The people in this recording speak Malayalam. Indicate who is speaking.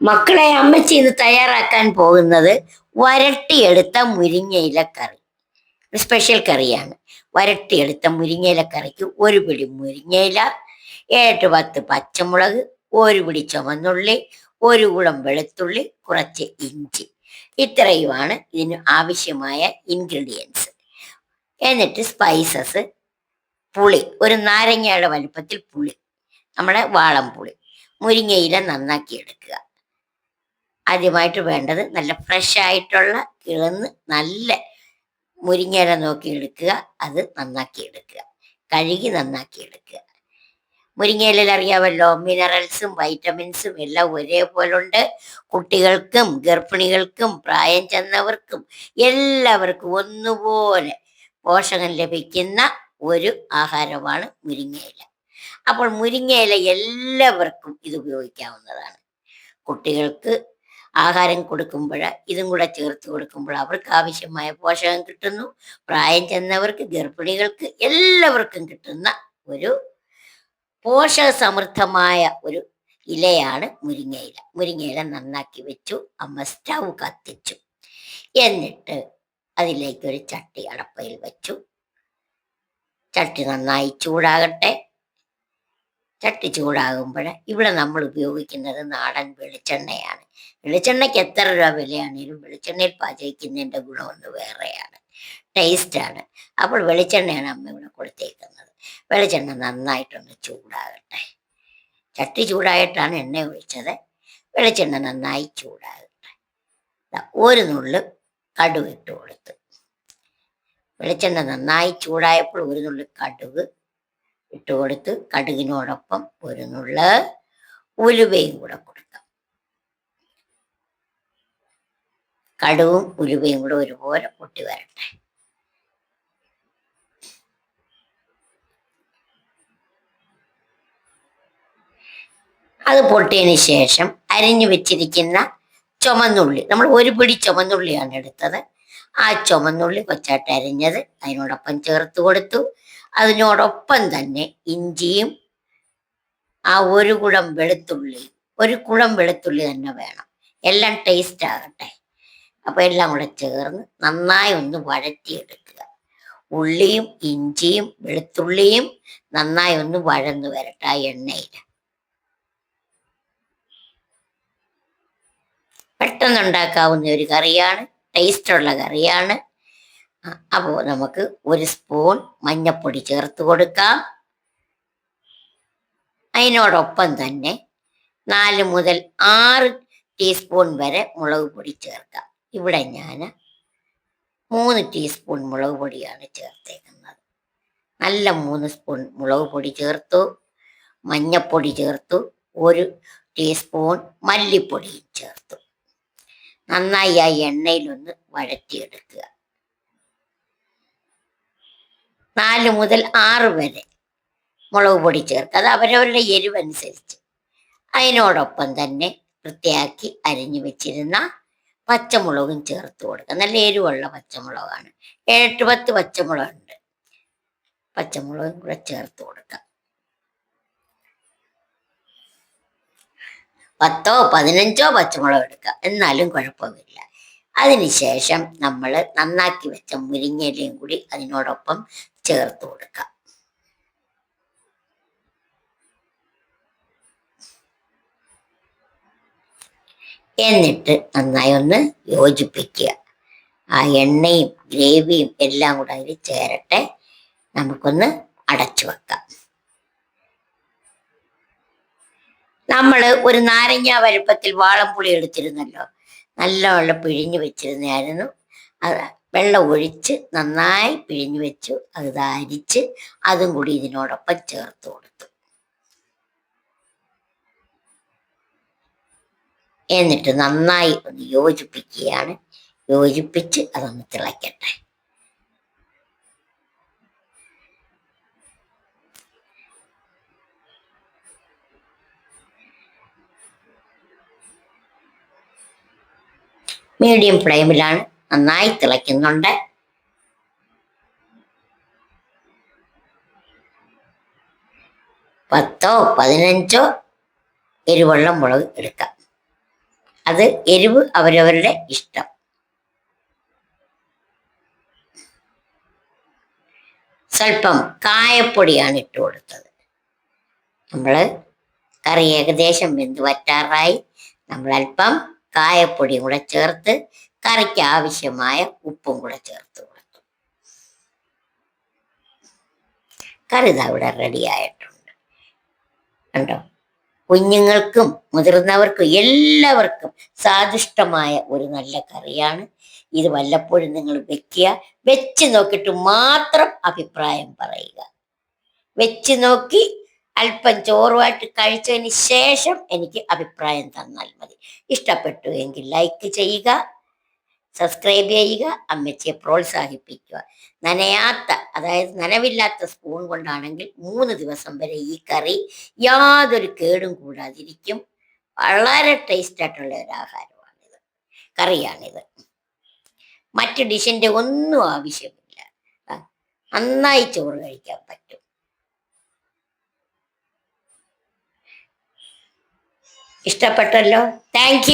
Speaker 1: മക്കളെ അമ്മ ഇത് തയ്യാറാക്കാൻ പോകുന്നത് വരട്ടിയെടുത്ത മുരിങ്ങയില കറി ഒരു സ്പെഷ്യൽ കറിയാണ്. വരട്ടിയെടുത്ത മുരിങ്ങയില കറിക്ക് ഒരു പിടി മുരിങ്ങയില ഏഴ് പത്ത് പച്ചമുളക് ഒരു പിടി ചുമന്നുള്ളി ഒരു കുളം വെളുത്തുള്ളി കുറച്ച് ഇഞ്ചി. ഇത്രയുമാണ് ഇതിന് ആവശ്യമായ ഇൻഗ്രീഡിയൻസ് എന്നിട്ട് സ്പൈസസ് പുളി ഒരു നാരങ്ങയുടെ വലുപ്പത്തിൽ പുളി നമ്മുടെ വാളം പുളി മുരിങ്ങയില നന്നാക്കി എടുക്കുക ആദ്യമായിട്ട് വേണ്ടത് നല്ല ഫ്രഷ് ആയിട്ടുള്ള കിളന്ന് നല്ല മുരിങ്ങയില നോക്കി എടുക്കുക. അത് നന്നാക്കി എടുക്കുക. കഴുകി നന്നാക്കി എടുക്കുക. മുരിങ്ങയിലയിൽ അറിയാമല്ലോ മിനറൽസും വൈറ്റമിൻസും എല്ലാം ഒരേപോലെ ഉണ്ട് കുട്ടികൾക്കും ഗർഭിണികൾക്കും പ്രായം ചെന്നവർക്കും എല്ലാവർക്കും ഒന്നുപോലെ പോഷകം ലഭിക്കുന്ന ഒരു ആഹാരമാണ് മുരിങ്ങയില. അപ്പോൾ മുരിങ്ങയില എല്ലാവർക്കും ഇത് ഉപയോഗിക്കാവുന്നതാണ്. കുട്ടികൾക്ക് ആഹാരം കൊടുക്കുമ്പോൾ ഇതും കൂടെ ചേർത്ത് കൊടുക്കുമ്പോൾ അവർക്ക് ആവശ്യമായ പോഷകം കിട്ടുന്നു. പ്രായം ചെന്നവർക്ക് ഗർഭിണികൾക്ക് എല്ലാവർക്കും കിട്ടുന്ന ഒരു പോഷക സമൃദ്ധമായ ഒരു ഇലയാണ് മുരിങ്ങയില. മുരിങ്ങയില നന്നാക്കി വെച്ചു അമ്മ സ്റ്റൗ കത്തിച്ചു. എന്നിട്ട് അതിലേക്ക് ഒരു ചട്ടി അടപ്പയിൽ വെച്ചു. ചട്ടി നന്നായി ചൂടാകട്ടെ. ചട്ടി ചൂടാകുമ്പോൾ ഇവിടെ നമ്മൾ ഉപയോഗിക്കുന്നത് നാടൻ വെളിച്ചെണ്ണയാണ്. വെളിച്ചെണ്ണയ്ക്ക് എത്ര രൂപ വിലയാണെങ്കിലും വെളിച്ചെണ്ണയിൽ പാചകിക്കുന്നതിന്റെ ഗുണമൊന്ന് വേറെയാണ്. ടേസ്റ്റാണ് അപ്പോൾ വെളിച്ചെണ്ണയാണ് അമ്മ ഇവിടെ കൊടുത്തേക്കുന്നത്. വെളിച്ചെണ്ണ നന്നായിട്ടൊന്ന് ചൂടാകട്ടെ. ചട്ടി ചൂടായിട്ടാണ് എണ്ണ ഒഴിച്ചത്. വെളിച്ചെണ്ണ നന്നായി ചൂടാകട്ടെ. ഒരു നുള്ള് കടുക് ഇട്ട് കൊടുത്തു. വെളിച്ചെണ്ണ നന്നായി ചൂടായപ്പോൾ ഒരു നുള്ളി കടുക് ഇട്ട് കൊടുത്ത് കടുകിനോടൊപ്പം ഒരു നുള്ള് ഉലുവയും കൂടെ കൊടുക്കാം. കടുവും ഉലുവയും കൂടെ ഒരുപോലെ പൊട്ടി വരട്ടെ. അത് പൊട്ടിയതിന് ശേഷം അരിഞ്ഞു വെച്ചിരിക്കുന്ന ചുമന്നുള്ളി നമ്മൾ ഒരു പിടി ചുമന്നുള്ളിയാണ് എടുത്തത്. ആ ചുമന്നുള്ളി കൊച്ചായിട്ട് അരിഞ്ഞത് അതിനോടൊപ്പം ചേർത്ത് കൊടുത്തു. അതിനോടൊപ്പം തന്നെ ഇഞ്ചിയും ആ ഒരു കുടം വെളുത്തുള്ളി ഒരു കുടം വെളുത്തുള്ളി തന്നെ വേണം. എല്ലാം ടേസ്റ്റ് ആകട്ടെ. അപ്പൊ എല്ലാം കൂടെ ചേർന്ന് നന്നായി ഒന്ന് വഴറ്റിയെടുക്കുക. ഉള്ളിയും ഇഞ്ചിയും വെളുത്തുള്ളിയും നന്നായി ഒന്ന് വഴന്നു വരട്ടെ ആ എണ്ണയിൽ. പെട്ടെന്നുണ്ടാക്കാവുന്ന ഒരു കറിയാണ്. ടേസ്റ്റുള്ള കറിയാണ്. അപ്പോൾ നമുക്ക് ഒരു സ്പൂൺ മഞ്ഞപ്പൊടി ചേർത്ത് കൊടുക്കാം. അതിനോടൊപ്പം തന്നെ നാല് മുതൽ ആറ് ടീസ്പൂൺ വരെ മുളക് പൊടി ചേർക്കാം. ഇവിടെ ഞാൻ മൂന്ന് ടീസ്പൂൺ മുളക് പൊടിയാണ് ചേർത്തേക്കുന്നത്. നല്ല മൂന്ന് സ്പൂൺ മുളക് പൊടി ചേർത്തു. മഞ്ഞപ്പൊടി ചേർത്തു. ഒരു ടീസ്പൂൺ മല്ലിപ്പൊടിയും ചേർത്തു. നന്നായി ആ എണ്ണയിലൊന്ന് വഴറ്റിയെടുക്കുക. നാല് മുതൽ ആറ് വരെ മുളക് പൊടി ചേർക്കുക. അത് അവരവരുടെ എരിവനുസരിച്ച്. അതിനോടൊപ്പം തന്നെ വൃത്തിയാക്കി അരിഞ്ഞു വെച്ചിരുന്ന പച്ചമുളകും ചേർത്ത് കൊടുക്കുക. നല്ല എരിവുള്ള പച്ചമുളകാണ്. ഏഴെട്ട് പത്ത് പച്ചമുളകുണ്ട്. പച്ചമുളകും കൂടെ ചേർത്ത് കൊടുക്കാം പത്തോ പതിനഞ്ചോ പച്ചമുളക് എടുക്കുക എന്നാലും കുഴപ്പമില്ല അതിനുശേഷം നമ്മൾ നന്നാക്കി വെച്ച മുരിങ്ങയിലയും കൂടി അതിനോടൊപ്പം ചേർത്ത് കൊടുക്കുക എന്നിട്ട് നന്നായി ഒന്ന് യോജിപ്പിക്കുക. ആ എണ്ണയും ഗ്രേവിയും എല്ലാം കൂടെ അതിൽ ചേരട്ടെ. നമുക്കൊന്ന് അടച്ചു വെക്കാം. നമ്മൾ ഒരു നാരങ്ങ വലുപ്പത്തിൽ വാളംപുളി എടുത്തിരുന്നല്ലോ. നല്ലവണ്ണം പിഴിഞ്ഞു വെച്ചിരുന്നായിരുന്നു അത് വെള്ളം ഒഴിച്ച് നന്നായി പിഴിഞ്ഞു വെച്ചു. അത് ധാരിച്ച് അതും കൂടി ഇതിനോടൊപ്പം ചേർത്ത് കൊടുത്തു. എന്നിട്ട് നന്നായി ഒന്ന് യോജിപ്പിക്കുകയാണ്. യോജിപ്പിച്ച് അതൊന്ന് തിളയ്ക്കട്ടെ. മീഡിയം ഫ്ലെയിമിലാണ് നന്നായി തിളയ്ക്കുന്നുണ്ട്. പത്തോ പതിനഞ്ചോ എരിവെള്ളം മുളക് എടുക്കാം. അത് എരിവ് അവരവരുടെ ഇഷ്ടം. സ്വല്പം കായപ്പൊടിയാണ് ഇട്ട് കൊടുത്തത്. നമ്മൾ കറി ഏകദേശം വെന്ത് വറ്റാറായി. നമ്മൾ അല്പം കായപ്പൊടിയും കൂടെ ചേർത്ത് കറിക്ക് ആവശ്യമായ ഉപ്പും കൂടെ ചേർത്ത് കൊടുത്തു. കറി ഇവിടെ റെഡി ആയിട്ടുണ്ട്. കണ്ടോ? കുഞ്ഞുങ്ങൾക്കും മുതിർന്നവർക്കും എല്ലാവർക്കും സ്വാദിഷ്ടമായ ഒരു നല്ല കറിയാണ്. ഇത് വല്ലപ്പോഴും നിങ്ങൾ വെക്കുക. വെച്ച് നോക്കിയിട്ട് മാത്രം അഭിപ്രായം പറയുക. വെച്ച് നോക്കി അല്പം ചോറുമായിട്ട് കഴിച്ചതിന് ശേഷം എനിക്ക് അഭിപ്രായം തന്നാൽ മതി. ഇഷ്ടപ്പെട്ടു എങ്കിൽ ലൈക്ക് ചെയ്യുക സബ്സ്ക്രൈബ് ചെയ്യുക അമ്മച്ചിയെ പ്രോത്സാഹിപ്പിക്കുക. നനയാത്ത അതായത് നനവില്ലാത്ത സ്പൂൺ കൊണ്ടാണെങ്കിൽ മൂന്ന് ദിവസം വരെ ഈ കറി യാതൊരു കേടും കൂടാതിരിക്കും. വളരെ ടേസ്റ്റ് ആയിട്ടുള്ള ഒരു ആഹാരമാണിത്. കറിയാണിത്. മറ്റു ഡിഷിന്റെ ഒന്നും ആവശ്യമില്ല. നന്നായി ചോറ് കഴിക്കാൻ പറ്റും. ഇഷ്ടപ്പെട്ടല്ലോ. താങ്ക്